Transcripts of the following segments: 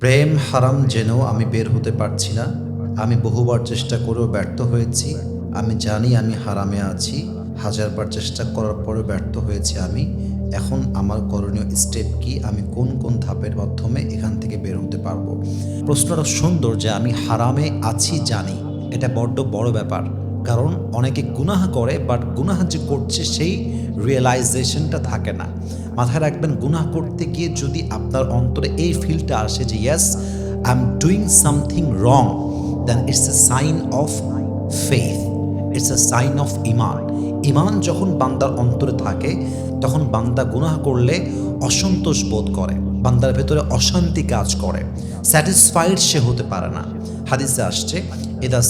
প্রেম হারাম জেনেও আমি বের হতে পারছি না। আমি বহুবার চেষ্টা করেও ব্যর্থ হয়েছি। আমি জানি আমি হারামে আছি। হাজারবার চেষ্টা করার পরেও ব্যর্থ হয়েছি আমি। এখন আমার করণীয় স্টেপ কি? আমি কোন কোন ধাপের মাধ্যমে এখান থেকে বের হতে পারব? প্রশ্নটা সুন্দর যে আমি হারামে আছি জানি। এটা বড্ড বড় ব্যাপার। কারণ অনেকে গুনাহ করে বাট গুনাহ যে করছে সেই রিয়েলাইজেশনটা থাকে না। মাথায় রাখবেন, গুনাহ করতে গিয়ে যদি আপনার অন্তরে এই ফিলটা আসে যে yes I am doing something wrong then it's a sign of faith it's a sign of ইমান ইমান যখন বান্দার অন্তরে থাকে, তখন বান্দা গুনাহ করলে অসন্তোষ বোধ করে। বান্দার ভেতরে অশান্তি কাজ করে। স্যাটিসফাইড সে হতে পারে না। হাদিসে আসছে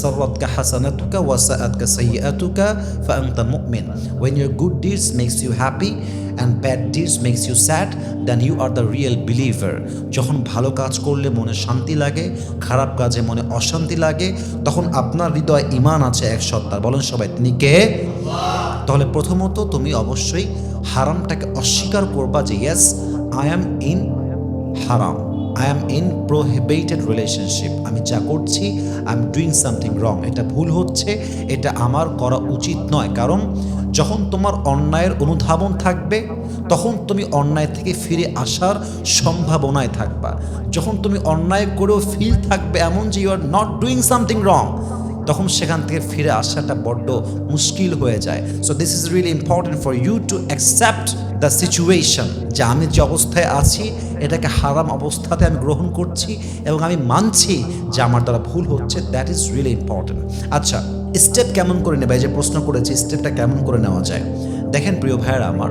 সররাতকা হাসানাতুকা ওয়া সাআতকা সাইয়্যাতুকা ফাআনতা মুমিন when your good deeds makes you happy and bad deeds makes you sad, then you are the real believer. যখন ভালো কাজ করলে মনে শান্তি লাগে, খারাপ কাজে মনে অশান্তি লাগে, তখন আপনার হৃদয়ে ইমান আছে এক সত্তার। বলেন সবাই, তিনি কে? তাহলে প্রথমত তুমি অবশ্যই হারামটাকে অস্বীকার করবা যে ইয়েস আই অ্যাম ইন হারাম I am in prohibited relationship আমি যা করছি I am doing something wrong এটা ভুল হচ্ছে, এটা আমার করা উচিত নয়। কারণ যখন তোমার অন্যায়ের অনুধাবন থাকবে, তখন তুমি অন্যায় থেকে ফিরে আসার সম্ভাবনায় থাকবা। যখন তুমি অন্যায় করেও ফিল থাকবে এমন যে you are not doing something wrong তখন সেখান থেকে ফিরে আসাটা বড্ড মুশকিল হয়ে যায়। So this is really important for you to accept the situation যে আমি যে অবস্থায় আছি, এটাকে হারাম অবস্থাতে আমি গ্রহণ করছি এবং আমি মানছি যে আমার দ্বারা ভুল হচ্ছে দ্যাট ইজ রিয়েলি ইম্পর্টেন্ট আচ্ছা স্টেপ কেমন করে নেবে? যে প্রশ্ন করেছি স্টেপটা কেমন করে নেওয়া যায়? দেখেন প্রিয় ভাইয়েরা আমার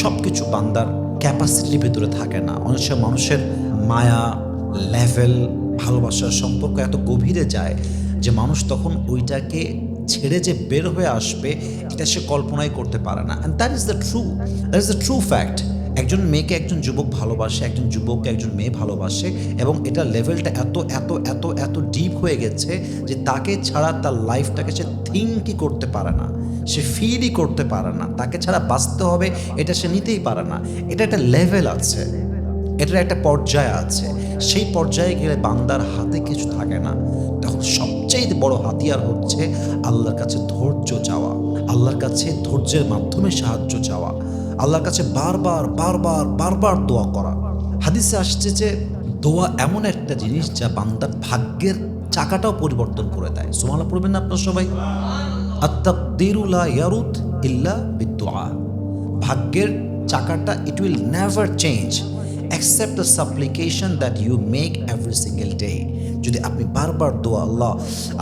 সব কিছু বান্দার ক্যাপাসিটির ভিতরে থাকে না। অনেক সময় মানুষের মায়া লেভেল ভালোবাসার সম্পর্ক এত গভীরে যায় যে মানুষ তখন ওইটাকে ছেড়ে যে বের হয়ে আসবে, এটা সে কল্পনাই করতে পারে না। And that is the true that is the true fact একজন মেয়েকে একজন যুবক ভালোবাসে, একজন যুবককে একজন মেয়ে ভালোবাসে, এবং এটা লেভেলটা এত এত এত এত ডিপ হয়ে গেছে যে তাকে ছাড়া তার লাইফটাকে সে থিঙ্কই করতে পারে না। সে ফিলই করতে পারে না। তাকে ছাড়া বাঁচতে হবে, এটা সে নিতেই পারে না। এটা একটা লেভেল আছে। এটার একটা পর্যায় আছে। সেই পর্যায়ে গেলে বান্দার হাতে কিছু থাকে না। তখন সবচেয়ে বড় হাতিয়ার হচ্ছে আল্লাহর কাছে ধৈর্য চাওয়া, আল্লাহর কাছে ধৈর্যের মাধ্যমে সাহায্য চাওয়া, আল্লাহর কাছে বারবার বারবার বারবার দোয়া করা। হাদিসে আসছে যে দোয়া এমন একটা জিনিস যা বান্দার ভাগ্যের চাকাটাও পরিবর্তন করে দেয়। সোমালা পড়বেন না আপনার সবাই? আত্মাকদিরুলা ইয়ারুত ইল্লা বিদুয়া ভাগ্যের চাকাটা it will never change accept the supplication that you make every single day যদি আপনি বারবার দোয়া আল্লাহ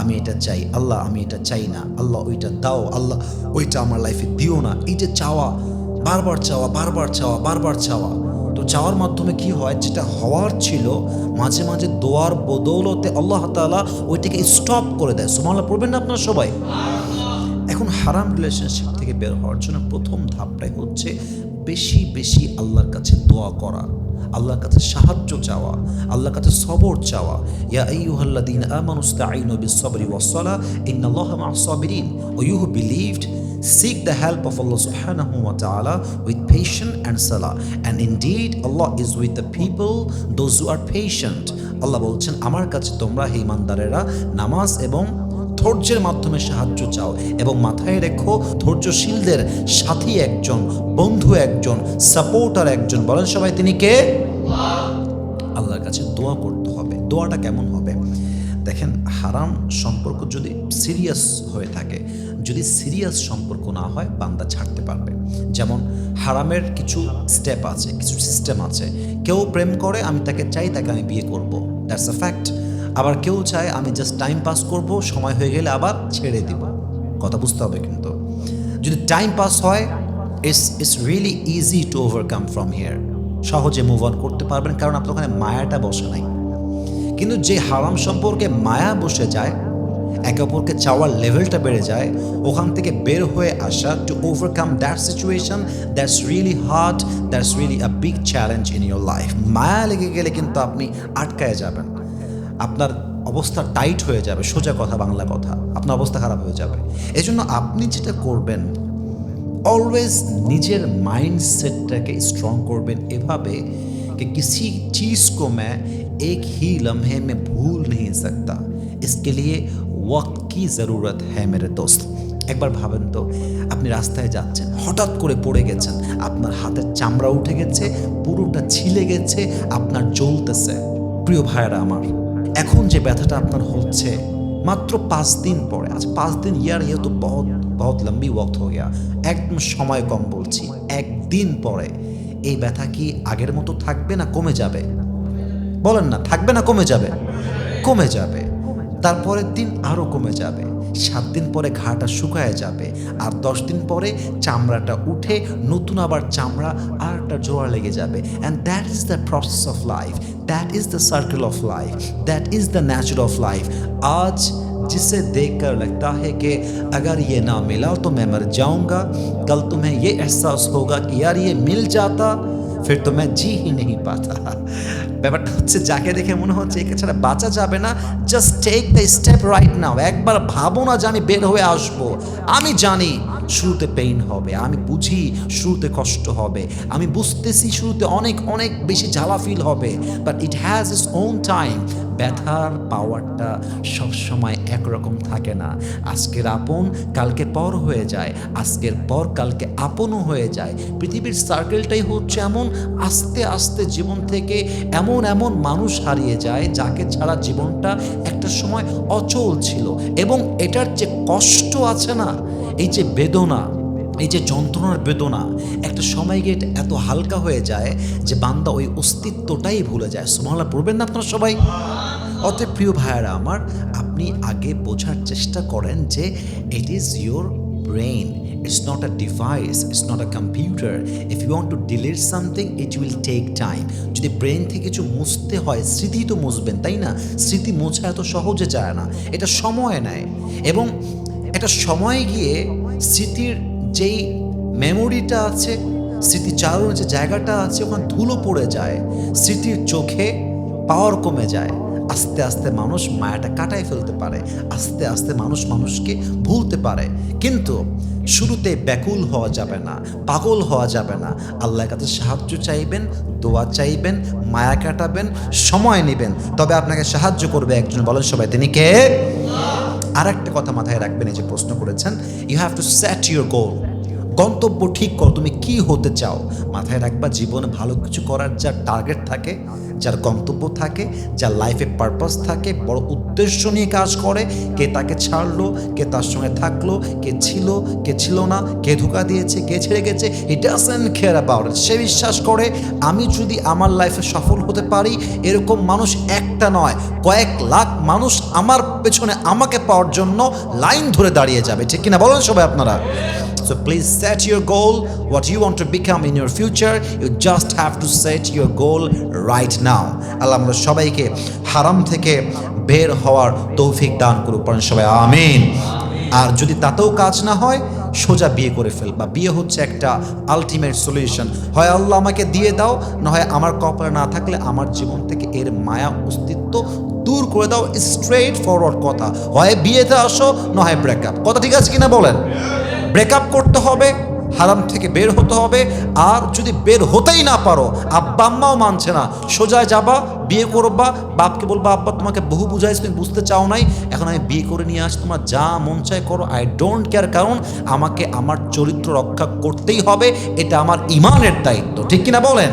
আমি এটা চাই আল্লাহ আমি এটা চাই না আল্লাহ ওইটা দাও আল্লাহ ওইটা আমার লাইফে দিও না এই যে চাওয়া বারবার চাওয়া বারবার চাওয়া বারবার চাওয়া তো চাওয়ার মাধ্যমে কি হয়? যেটা হওয়ার ছিল, মাঝে মাঝে দোয়ার বদৌলতে আল্লাহ তালা ওইটাকে স্টপ করে দেয়। সুমাল্লাহ পড়বেন না আপনার সবাই? এখন হারাম রিলেশনশিপ থেকে বের হওয়ার জন্য প্রথম ধাপটাই হচ্ছে বেশি বেশি আল্লাহর কাছে দোয়া করা। আল্লাহর কাছে সাহায্য চাওয়া আল্লাহর কাছে সবর চাওয়া ইয়া আইয়ুহাল্লাযীনা আমানু ইসতাঈনু বিস-সাবরি ওয়াস-সালাহ ইন্নাল্লাহা মা'আস Saverin O you who believed Seek the help of Allah subhanahu wa ta'ala with patience and salah. And indeed, Allah is with the people, those who are patient. Allah বলছেন আমার কাছে তোমরা হে ইমানদারেরা নামাজ এবং ধৈর্যের মাধ্যমে সাহায্য চাও এবং মাথায় রেখো, ধৈর্যশীলদের সাথী একজন, বন্ধু একজন সাপোর্টার একজন। বলেন সবাই, তিনি কে? আল্লাহর কাছে দোয়া করতে হবে। দোয়াটা কেমন হবে? দেখেন, হারাম সম্পর্ক যদি সিরিয়াস হয়ে থাকে, যদি সিরিয়াস সম্পর্ক না হয়, বান্দা ছাড়তে পারবে। যেমন, হারামের কিছু স্টেপ আছে, কিছু সিস্টেম আছে। কেউ প্রেম করে, আমি তাকে চাই তাকে আমি বিয়ে করব। দ্যাটস আ ফ্যাক্ট আবার কেউ চায় আমি জাস্ট টাইম পাস করব, সময় হয়ে গেলে আবার ছেড়ে দিব। কথা বুঝতে হবে কিন্তু। যদি টাইম পাস হয় it's it's really easy to overcome from here সহজে মুভ অন করতে পারবেন, কারণ আপনার ওখানে মায়াটা বসে নাই। কিন্তু যে হারাম সম্পর্কে মায়া বসে যায়, একে অপরকে চাওয়ার লেভেলটা বেড়ে যায়, ওখান থেকে বের হয়ে আসা to overcome that situation that's really hard that's really a big challenge in your life মায়া লেগে গেলে কিন্তু আপনি আটকায় যাবেন। আপনার অবস্থা টাইট হয়ে যাবে সোজা কথা বাংলা কথা আপনার অবস্থা খারাপ হয়ে যাবে এজন্য আপনি যেটা করবেন অলওয়েজ নিজের মাইন্ডসেটটাকে স্ট্রং করবেন এভাবে कि किसी चीज़ को मैं एक ही लम्हे में भूल नहीं सकता इसके लिए वक्त की ज़रूरत है मेरे दोस्त একবার ভাবেন তো আপনি রাস্তায় যাচ্ছেন হঠাৎ করে পড়ে গেছেন আপনার হাতের চামড়া উঠে গেছে পুরোটা ছিলে গেছে আপনার জ্বলতেছে প্রিয় ভাইয়েরা আমার এখন যে ব্যথাটা আপনার হচ্ছে, মাত্র পাঁচ দিন পরে আজ পাঁচ দিন ইয়ার ইয়ে তো বহুত বহুত লম্বি ওয়াক্ত হয়ে গিয়া একদম সময় কম বলছি, একদিন পরে, এই ব্যথা কি আগের মতো থাকবে না কমে যাবে? বলেন না, থাকবে না কমে যাবে? কমে যাবে। তারপরের দিন আরও কমে যাবে। সাত দিন পরে ঘাটা শুকায় যাবে। আর দশ দিন পরে চামড়াটা উঠে নতুন আবার চামড়া আর একটা জোড়া লেগে যাবে। And that is the process of life that is the circle of life that is the nature of life आज जिसे देखकर लगता है कि अगर ये ना मिला तो मैं मर जाऊँगा। कल तुम्हें ये एहसास होगा कि यार ये मिल जाता, फिर तो मैं जी ही नहीं पाता। ব্যাপারটা হচ্ছে যাকে দেখে মনে হচ্ছে একে ছাড়া বাঁচা যাবে না just take the step right now একবার ভাবো না যে আমি বের হয়ে আসব। আমি জানি শুরুতে পেইন হবে, আমি বুঝি শুরুতে কষ্ট হবে, আমি বুঝতেছি শুরুতে অনেক অনেক বেশি জ্বালা ফিল হবে but it has its own time ব্যথার পাওয়ারটা সবসময় একরকম থাকে না। আজকের আপন কালকে পর হয়ে যায়, আজকের পর কালকে আপনও হয়ে যায়। পৃথিবীর সার্কেলটাই হচ্ছে এমন, আস্তে আস্তে জীবন থেকে এমন এমন এমন মানুষ হারিয়ে যায় যাকে ছাড়া জীবনটা একটা সময় অচল ছিল। এবং এটার যে কষ্ট আছে না, এই যে বেদনা, এই যে যন্ত্রণার বেদনা, একটা সময় গিয়ে এত হালকা হয়ে যায় যে বান্দা ওই অস্তিত্বটাই ভুলে যায়। সুমহল্লা পড়বেন না আপনারা সবাই? অতএব প্রিয় ভাইয়ারা আমার, আপনি আগে বোঝার চেষ্টা করেন যে it is your brain it's not a device it's not a computer if you want to delete something it will take time যদি ব্রেন থেকে কিছু মুছতে হয় স্মৃতি তো মুছবেন, তাই না? স্মৃতি মোছা এত সহজে যায় না। এটা সময় নেয়। এবং একটা সময় গিয়ে স্মৃতির যেই মেমোরিটা আছে স্মৃতিচারণের যে জায়গাটা আছে, ওখানে ধুলো পড়ে যায়। স্মৃতির চোখে পাওয়ার কমে যায়। আস্তে আস্তে মানুষ মায়াটা কাটায় ফেলতে পারে, আস্তে আস্তে মানুষ মানুষকে ভুলতে পারে। কিন্তু শুরুতে ব্যাকুল হওয়া যাবে না, পাগল হওয়া যাবে না। আল্লাহর কাছে সাহায্য চাইবেন, দোয়া চাইবেন, মায়া কাটাবেন, সময় নেবেন। তবে আপনাকে সাহায্য করবে একজন। বলেন সবাই, তিনি কে? আর একটা কথা মাথায় রাখবেন, এই যে প্রশ্ন করেছেন you have to set your goal গন্তব্য ঠিক কর, তুমি কি হতে চাও? মাথায় রাখবা, জীবনে ভালো কিছু করার যার টার্গেট থাকে, যার গন্তব্য থাকে, যার লাইফে পারপাস থাকে, বড় উদ্দেশ্য নিয়ে কাজ করে, কে তাকে ছাড়লো, কে তার সঙ্গে থাকল, কে ছিল কে ছিল না, কে ধোকা দিয়েছে, কে ছেড়ে গেছে হি ডাজেন্ট কেয়ার অ্যাবাউট সে বিশ্বাস করে, আমি যদি আমার লাইফে সফল হতে পারি, এরকম মানুষ একটা নয়, কয়েক লাখ মানুষ আমার পেছনে আমাকে পাওয়ার জন্য লাইন ধরে দাঁড়িয়ে যাবে। ঠিক কিনা বলেন সবাই আপনারা? So please set your goal, what you want to become in your future. You just have to set your goal right now. আল্লাহ আমরা সবাইকে হারাম থেকে বের হওয়ার তৌফিক দান করুক পারেন সবাই আমিন। আর যদি তাতেও কাজ না হয় সোজা বিয়ে করে ফেলবা বিয়ে হচ্ছে একটা আলটিমেট সলিউশন হয় আল্লাহ আমাকে দিয়ে দাও না হয় আমার কপালে না থাকলে আমার জীবন থেকে এর মায়া অস্তিত্ব দূর করে দাও স্ট্রেট ফরওয়ার্ড কথা। হয় বিয়েতে আসো না হয় ব্রেকআপ কথা ঠিক আছে কিনা বলেন? ব্রেকআপ করতে হবে, হারাম থেকে বের হতে হবে। আর যদি বের হতেই না পারো, আব্বা আম্মাও মানছে না সোজায় যাবা, বিয়ে করবা, বাপকে বলবা, আব্বা, তোমাকে বহু বুঝাইছি, তুমি বুঝতে চাও নাই, এখন আমি বিয়ে করে নিয়ে আস তোমার যা মন চায় করো আই ডোন্ট কেয়ার কারণ আমাকে আমার চরিত্র রক্ষা করতেই হবে, এটা আমার ইমানের দায়িত্ব। ঠিক কিনা বলেন?